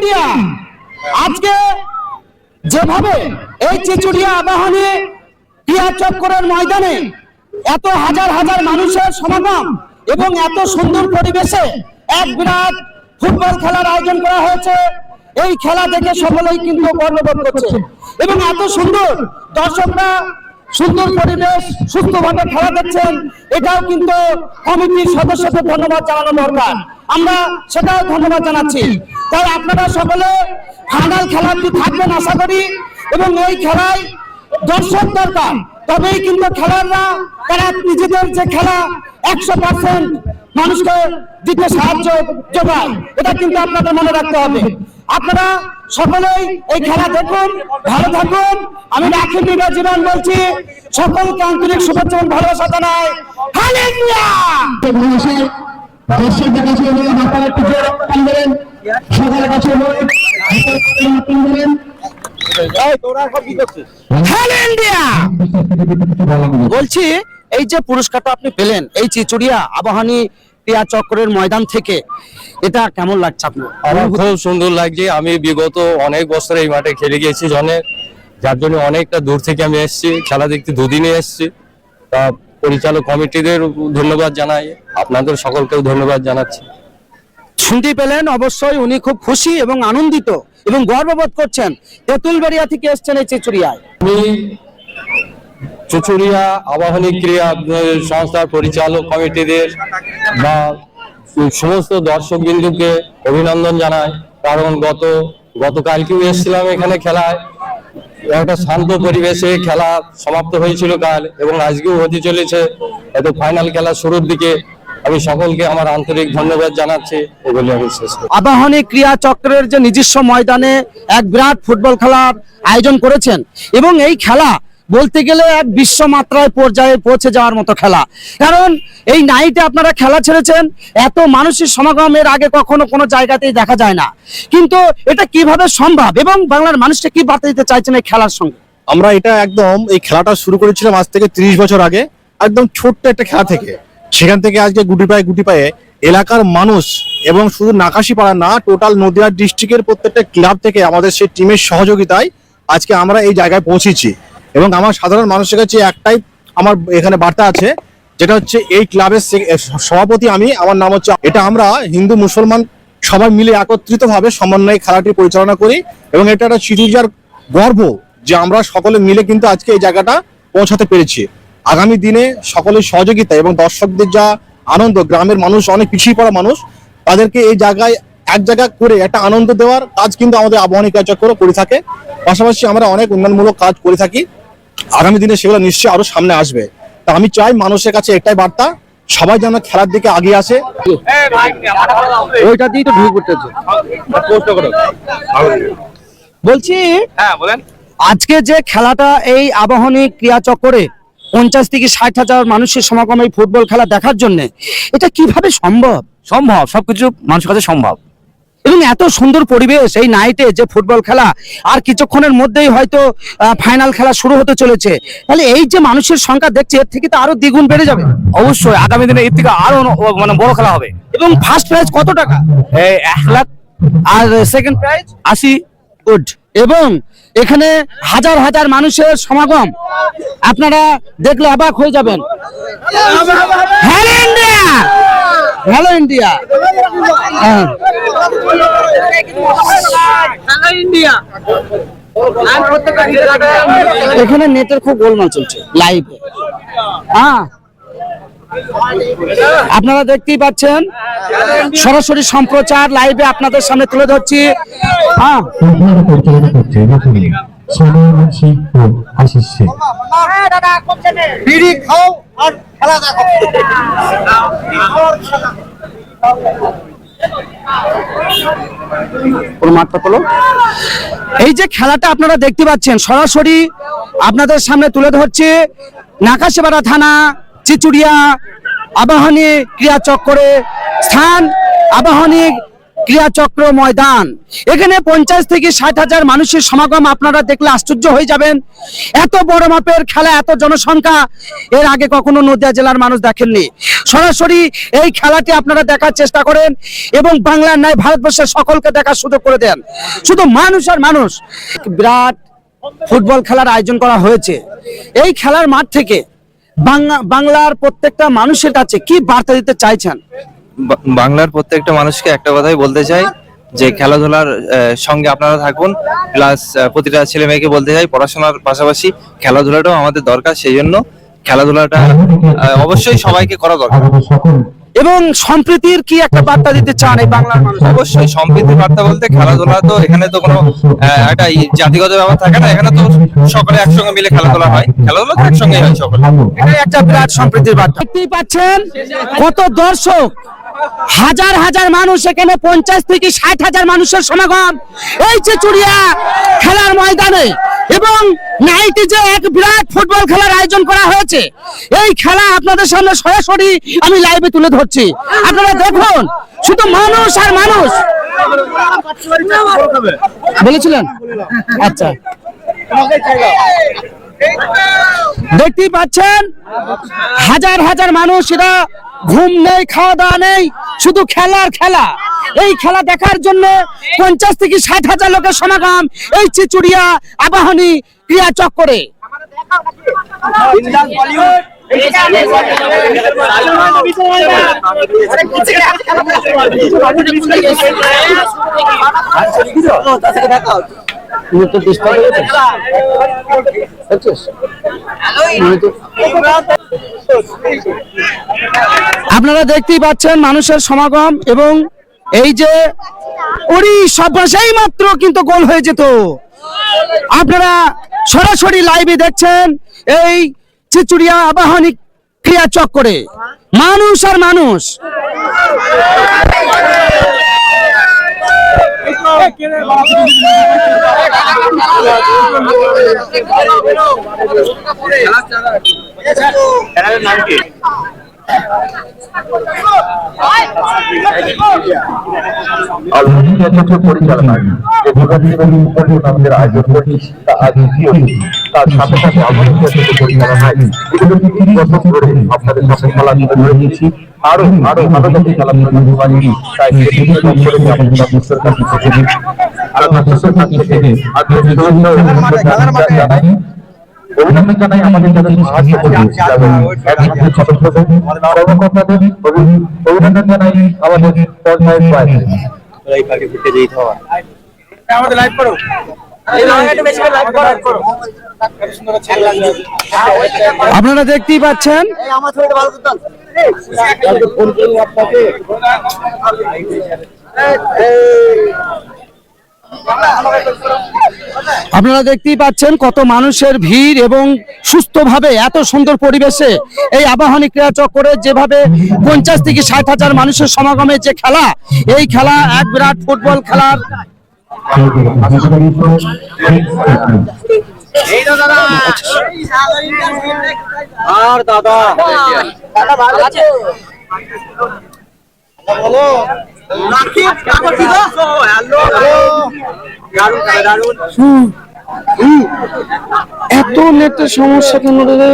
India আজকে যেভাবে এই চিচুড়িয়া আবাহনী ক্রিয়া চক্করের ময়দানে এত হাজার হাজার মানুষের সমাগম এবং এত সুন্দর পরিবেশে এক বিরাট ফুটবল খেলার আয়োজন করা হয়েছে। এই খেলা দেখে সকলেই কিন্তু গর্ববোধ করছে। এবং এত সুন্দর দর্শকরা সুন্দর পরিবেশ, সুস্থভাবে খেলা দেখছেন, এটাও কিন্তু কমিটির সদস্যদের ধন্যবাদ জানানো দরকার। আমরা সেটাও ধন্যবাদ জানাচ্ছি। তাই আপনারা সকলে ফাইনাল খেলাটি থাকবেন আশা করি, এবং এই খেলায় দর্শক দরকার। তবেই কিন্তু খেলোয়াড়রা, তারা নিজেদের যে খেলা, একশো পার্সেন্ট মানুষকে দিতে সাহায্য যোগায়। এটা কিন্তু আপনাদের মনে রাখতে হবে। আপনারা সকলেই এই খেলা দেখুন, ভালো থাকুন। আমি রাখি রাখিব জীবন বলছি, সকলকে আন্তরিক শুভেচ্ছা ভালোবাসা দর্শকদের কাছে অনুরোধ আপনারা একটু বলছি, এই যে পুরস্কারটা আপনি পেলেন, এই চিচুড়িয়া আবাহনী ক্রিয়া চক্রের ময়দান থেকে, এটা কেমন লাগছে আপনার? আমার খুব সুন্দর লাগছে। আমি বিগত অনেক বছর এই মাঠে খেলে গিয়েছি জনে। যার জন্য অনেকটা দূর থেকে আমি এসেছি। খেলা দেখতে দুদিনে এসেছি। তা পরিচালক কমিটিদের ধন্যবাদ জানাই। আপনাদের সকলকেও ধন্যবাদ জানাচ্ছি। শুনতে পেলেন, অবশ্যই উনি খুব খুশি এবং আনন্দিত এবং গর্ববোধ করছেন। তেঁতুলবাড়িয়া থেকে এসছেন এই চিচুড়িয়ায়। আমি চুচুড়িয়া আবাহনী ক্রিয়া সংস্থার পরিচালক কমিটিদের বা সমস্ত দর্শক বিন্দুকে অভিনন্দন জানাই, কারণ গত, গতকালকেও এসেছিলাম এখানে খেলায়। একটা শান্ত পরিবেশে খেলা সমাপ্ত হয়েছিল কাল এবং আজকেও হতে চলেছে। এত ফাইনাল খেলা শুরুর দিকে আমি সকলকে আমার আন্তরিক ধন্যবাদ জানাচ্ছি এগুলি আমি শেষ আবাহনী ক্রিয়া চক্রের যে নিজস্ব ময়দানে এক বিরাট ফুটবল খেলার আয়োজন করেছেন এবং এই খেলা বলতে গেলে এক বিশ্ব মাত্রায় পর্যায়ে পৌঁছে যাওয়ার মতো খেলা। কারণ এই নাইটে আপনারা খেলা ছেড়েছেন এত মানুষের সমাগম এর আগে কখনো কোনো জায়গাতেই দেখা যায় না। কিন্তু এটা কীভাবে সম্ভব এবং বাংলার মানুষটা কি বার্তা দিতে চাইছেন এই খেলার সঙ্গে? আমরা এটা একদম এই খেলাটা শুরু করেছিলাম আজ থেকে ত্রিশ বছর আগে একদম ছোট্ট একটা খেলা থেকে। সেখান থেকে আজকে গুটি পায়ে গুটি পায়ে এলাকার মানুষ এবং শুধু নাকাশিপাড়া না টোটাল নদিয়া ডিস্ট্রিক্টের প্রত্যেকটা ক্লাব থেকে আমাদের সেই টিমের সহযোগিতায় আজকে আমরা এই জায়গায় পৌঁছেছি। এবং আমার সাধারণ মানুষের কাছে একটাই আমার এখানে বার্তা আছে, যেটা হচ্ছে এই ক্লাবের সভাপতি আমি, আমার নাম হচ্ছে এটা আমরা হিন্দু মুসলমান সবাই মিলে একত্রিত ভাবে সমন্বয়ে খেলাটি পরিচালনা করি এবং এটা একটা চিরুজার গর্ব যে আমরা সকলে মিলে কিন্তু আজকে এই জায়গাটা পৌঁছাতে পেরেছি। আগামী দিনে সকলের সহযোগিতা এবং দর্শকদের যা আনন্দ গ্রামের মানুষ অনেক পিছিয়ে পড়া মানুষ তাদেরকে এই জায়গায় এক জায়গা করে একটা আনন্দ দেওয়ার কাজ কিন্তু আমাদের আবহানী কার্যক্রম করে থাকে। পাশাপাশি আমরা অনেক উন্নয়নমূলক কাজ করে থাকি। আগামী দিনে সেগুলো নিশ্চয়ই আরও সামনে আসবে। তা আমি চাই মানুষের কাছে একটাই বার্তা সবাই যেন খেলার দিকে আগিয়ে আসে। ওইটা দিয়ে তো ঢুকে পড়তেছে বলছি হ্যাঁ বলেন। আজকে যে খেলাটা এই আবাহনী ক্রিয়া চক্করে পঞ্চাশ থেকে ষাট হাজার মানুষের সমাগম এই ফুটবল খেলা দেখার জন্য এটা কীভাবে সম্ভব? সম্ভব সবকিছু মানুষের কাছে সম্ভব। এবং এত সুন্দর পরিবেশ এই নাইটে যে ফুটবল খেলা আর কিছুক্ষণের মধ্যেই হয়তো ফাইনাল খেলা শুরু হতে চলেছে। তাহলে এই যে মানুষের সংখ্যা দেখছে এর থেকে তো আরও দ্বিগুণ বেড়ে যাবে। অবশ্যই আগামী দিনে এর থেকে আরও মানে বড় খেলা হবে। এবং ফার্স্ট প্রাইজ কত টাকা? এক লাখ। আর সেকেন্ড প্রাইজ আশি। গুড এবং এখানে হাজার হাজার মানুষের সমাগম। আপনারা দেখলে অবাক হয়ে যাবেন। Hello India hello India. এখানে নেটের খুব গোলমাল চলছে লাইভে হ্যাঁ। আপনারা দেখতেই পাচ্ছেন সরাসরি সম্প্রচার লাইভে আপনাদের সামনে তুলে ধরছি। হ্যাঁ। এই যে খেলাটা আপনারা দেখতে পাচ্ছেন সরাসরি আপনাদের সামনে তুলে ধরছে। নাকাশেবাড়া থানা চিচুড়িয়া আবাহনী ক্রিয়া চক্করে স্থান, আবাহনী ক্রিয়াচক্র ময়দান। এখানে পঞ্চাশ থেকে ষাট হাজার মানুষের সমাগম আপনারা দেখলে আশ্চর্য হয়ে যাবেন। এত বড় মাপের খেলা, এত জনসংখ্যা, এর আগে কখনো নদিয়া জেলার মানুষ দেখেননি। সরাসরি এই খেলাটি আপনারা দেখার চেষ্টা করেন এবং বাংলার ন্যায় ভারতবর্ষের সকলকে দেখার সুযোগ করে দেন। শুধু মানুষ আর মানুষ। বিরাট ফুটবল খেলার আয়োজন করা হয়েছে। এই খেলার মাঠ থেকে বাংলার প্রত্যেকটা মানুষের কাছে কি বার্তা দিতে চাইছেন? বাংলার প্রত্যেকটা মানুষকে একটা কথাই বলতে চাই যে খেলাধুলার আহ, সঙ্গে আপনারা থাকুন প্লাস প্রতিটা ছেলে মেয়েকে বলতে চাই পড়াশোনার পাশাপাশি খেলাধুলাটাও আমাদের দরকার সেই জন্য খেলাধুলাটা আহ, অবশ্যই সবাইকে করা দরকার। এবং সম্প্রীতির কি একটা বার্তা দিতে চান এই বাংলার মানুষ? অবশ্যই সম্প্রীতির বার্তা বলতে খেলাধুলা তো এখানে তো কোনো একটা জাতিগত ব্যাপার থাকে না এখানে তো সকলে একসঙ্গে মিলে খেলাধুলা হয়। খেলাধুলা তো একসঙ্গে হয় সকলে। এটাই একটা বিরাট সম্প্রীতির বার্তা। দেখতেই পাচ্ছেন কত দর্শক হাজার হাজার মানুষ এখানে পঞ্চাশ থেকে ষাট হাজার মানুষের সমাগম। এই যে চুড়িয়া খেলার ময়দানে এবং নাইটে যে এক বিরাট ফুটবল খেলার আয়োজন করা হয়েছে, এই খেলা আপনাদের সামনে সরাসরি আমি লাইভে তুলে ধরছি। আপনারা দেখুন, শুধু মানুষ আর মানুষ। বলেছিলেন? আচ্ছা। দেখতেই পাচ্ছেন, হাজার হাজার মানুষ এরা ঘুম নেই, খাওয়া দাওয়া নেই, শুধু খেলার খেলা। এই খেলা দেখার জন্য পঞ্চাশ থেকে ষাট হাজার লোকের সমাগম এই চিচুড়িয়া আবাহনী ক্রিয়া চক্করে। আপনারা দেখতেই পাচ্ছেন মানুষের সমাগম এবং এই যে ওরি সব্বাসাই মাত্র কিন্তু গোল হয়ে যেত। আপনারা সরাসরি লাইভে দেখছেন এই চিচুড়িয়া আবাহনী ক্রিয়া চক্করে। মানুষ আর মানুষ। আধুনিক নেতৃত্ব পরিচালনায় যে বিভাগীয় আমাদের আয়োজন করেছি তা আজ দ্বিতীয় তার সাথে সাথে আধুনিক নেতৃত্ব পরিচালনায় বিগত তিন বছর ধরে আপনাদের সাথে খেলা করে দিয়েছি। আরও আরও ভালো যাতে খেলা পারি তাই সেটিকে সব আমাদের বিশ্বের কাছে থেকে আর আমরা থেকে আজকে জানাই অভিনন্দন জানাই আমাদের যারা সাহায্য করেছে এবং একসাথে সদস্যদের কর্মকর্তাদের অভিনন্দন জানাই আমাদের পঞ্চায়েত বাইরে আপনারা দেখতেই পাচ্ছেন। আপনারা দেখতেই পাচ্ছেন কত মানুষের ভিড় এবং সুস্থভাবে এত সুন্দর পরিবেশে এই আবাহনী ক্রীড়া চক্করে যেভাবে পঞ্চাশ থেকে ষাট হাজার মানুষের সমাগমে যে খেলা এই খেলা এক বিরাট ফুটবল খেলার। এত নেটের সমস্যা কেন রে?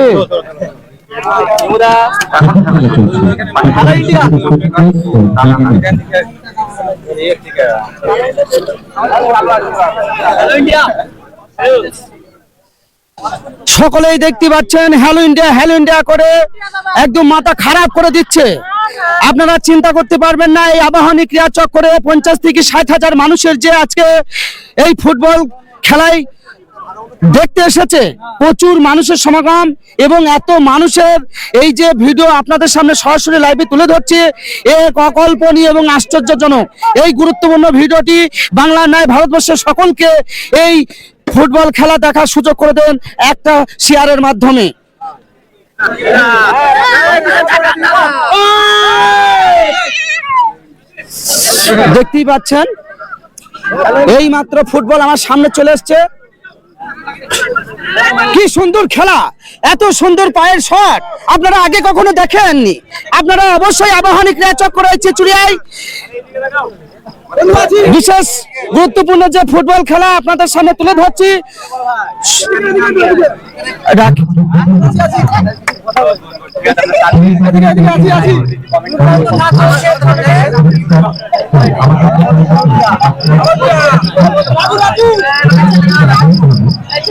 সকলেই দেখতে পাচ্ছেন হ্যালো ইন্ডিয়া হ্যালো ইন্ডিয়া করে একদম মাথা খারাপ করে দিচ্ছে। আপনারা চিন্তা করতে পারবেন না, এই আবাহনী ক্রিয়া চক্করে পঞ্চাশ থেকে ষাট হাজার মানুষের যে আজকে এই ফুটবল খেলায় দেখতে এসেছে, প্রচুর মানুষের সমাগম এবং এত মানুষের এই যে ভিডিও আপনাদের সামনে সরাসরি লাইভে তুলে ধরছে এক অকল্পনীয় এবং আশ্চর্যজনক। এই গুরুত্বপূর্ণ ভিডিওটি বাংলার ন্যায় ভারতবর্ষের সকলকে এই ফুটবল খেলা দেখার সুযোগ করে দেন একটা শেয়ারের মাধ্যমে। দেখতেই পাচ্ছেন এই মাত্র ফুটবল আমার সামনে চলে এসছে। কি সুন্দর খেলা এত সুন্দর পায়ের শট আপনারা আগে কখনো দেখেননি আপনারা অবশ্যই আবাহনী ক্রীড়া চক্র রয়েছে চুড়িয়ায় বিশেষ গুরুত্বপূর্ণ যে ফুটবল খেলা আপনাদের সামনে তুলে ধরছি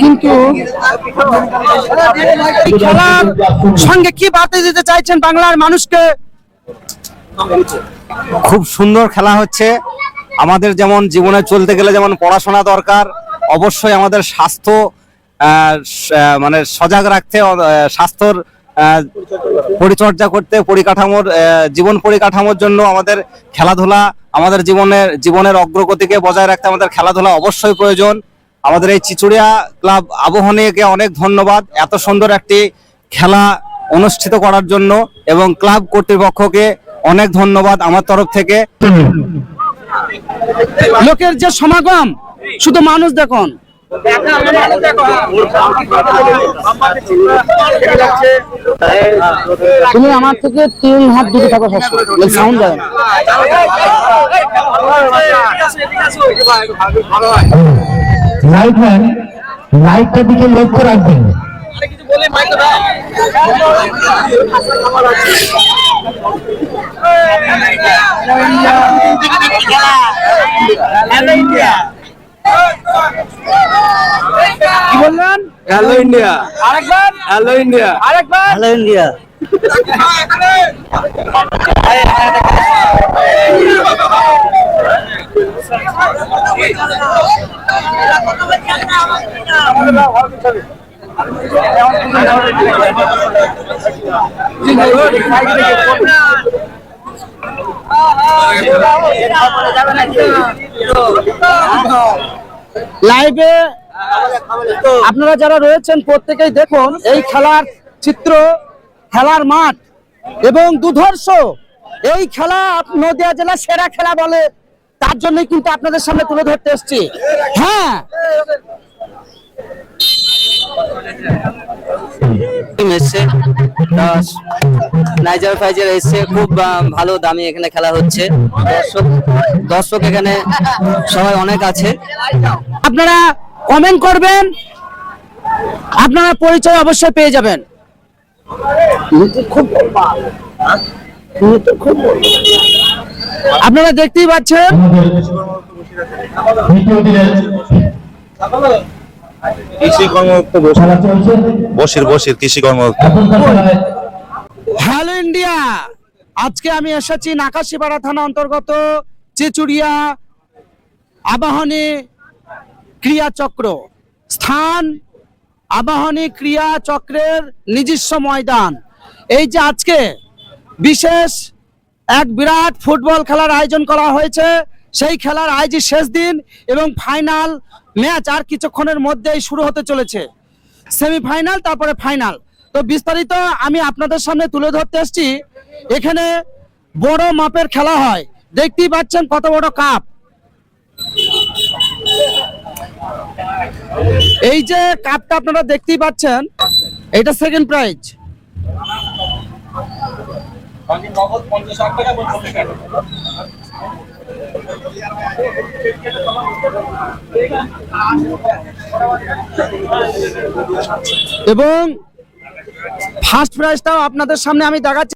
কিন্তু খেলার সঙ্গে কি বার্তা দিতে চাইছেন বাংলার মানুষকে? খুব সুন্দর খেলা হচ্ছে। আমাদের যেমন জীবনে চলতে গেলে যেমন পড়াশোনা দরকার অবশ্যই আমাদের স্বাস্থ্য মানে সজাগ রাখতে স্বাস্থ্যর পরিচর্যা করতে পরিকাঠামোর জীবন পরিকাঠামোর জন্য আমাদের খেলাধুলা আমাদের জীবনের জীবনের অগ্রগতিকে বজায় রাখতে আমাদের খেলাধুলা অবশ্যই প্রয়োজন। আমাদের এই চিচুড়িয়া ক্লাব আবহনীকে অনেক ধন্যবাদ এত সুন্দর একটি খেলা অনুষ্ঠিত করার জন্য এবং ক্লাব কর্তৃপক্ষকে অনেক ধন্যবাদ আমার তরফ থেকে। লোকের যে সমাগম শুধু মানুষ দেখুন। তুমি আমার থেকে তিন হাত দূরে থাকো সাউন্ড যাবে না। লাইটম্যান লাইটটার দিকে লক্ষ্য রাখবেন। কি বললেন? হ্যালো ইন্ডিয়া আরেকবার? হ্যালো ইন্ডিয়া আরেকবার? হ্যালো ইন্ডিয়া লাইভে আপনারা যারা রয়েছেন, প্রত্যেকেই দেখুন এই খেলার চিত্র, খেলার মাঠ এবং দুধর্ষ। এই খেলা নদিয়া জেলা সেরা খেলা বলে তার জন্য কিন্তু আপনাদের সামনে তুলে ধরতে এসছি। হ্যাঁ। এসছে। নাইজার ফাইজার এসছে। খুব ভালো দামি এখানে খেলা হচ্ছে। দর্শক দর্শক এখানে সবাই অনেক আছে। আপনারা কমেন্ট করবেন। আপনারা পরিচয় অবশ্যই পেয়ে যাবেন। আপনারা দেখতেই পাচ্ছেন। কৃষি কর্মরত বসির বসির কৃষি কর্মরত হ্যালো ইন্ডিয়া! আজকে আমি এসেছি নাকাশিপাড়া থানা অন্তর্গত চেচুড়িয়া আবাহনী ক্রিয়া চক্র। স্থান আবাহনী ক্রিয়া চক্রের নিজস্ব ময়দান। এই যে আজকে বিশেষ এক বিরাট ফুটবল খেলার আয়োজন করা হয়েছে। সেই খেলার আয়োজিত শেষ দিন এবং ফাইনাল ম্যাচ আর কিছুক্ষণের মধ্যেই শুরু হতে চলেছে। সেমিফাইনাল তারপরে ফাইনাল তো বিস্তারিত আমি আপনাদের সামনে তুলে ধরতে এসেছি। এখানে বড় মাপের খেলা হয়। দেখতেই পাচ্ছেন কত বড় কাপ এই যে কাপটা আপনারা দেখতেই পাচ্ছেন, এটা সেকেন্ড প্রাইজ এবং ফার্স্ট প্রাইজটাও আপনাদের সামনে আমি দেখাচ্ছি।